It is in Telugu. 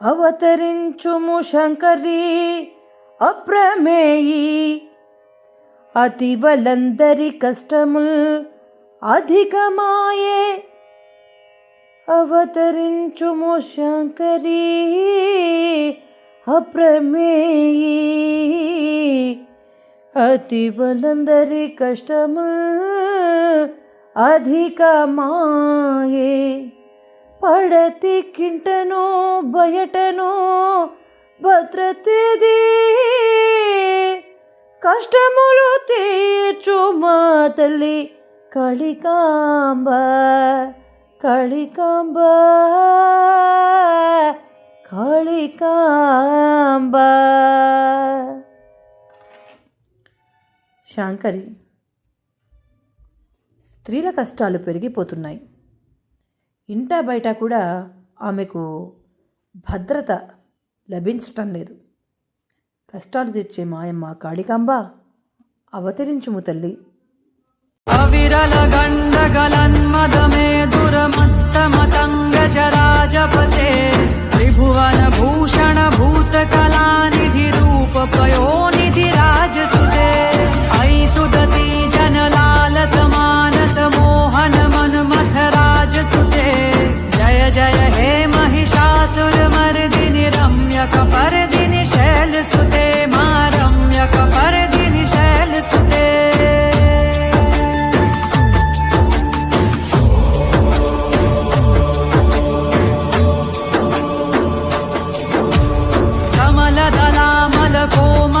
అవతరించుము శంకరి అప్రమేయి అతివలందరి కష్టముల్ అధికమాయే అవతరించుము శంకరి అప్రమేయి అతివలందరి కష్టము అధికమాయే పడతి కింటనో బయటనో భద్రతది. కష్టములు తీర్చు మా తల్లి కళికాంబ కళికాంబ కళికాంబ శాంకరి స్త్రీల కష్టాలు పెరిగిపోతున్నాయి. ఇంటా బయట కూడా ఆమెకు భద్రత లభించటం లేదు. కష్టాలు తీర్చే మాయమ్మ కాళికాంబ అవతరించుము తల్లి. అవిరల గండగలన్మదమే come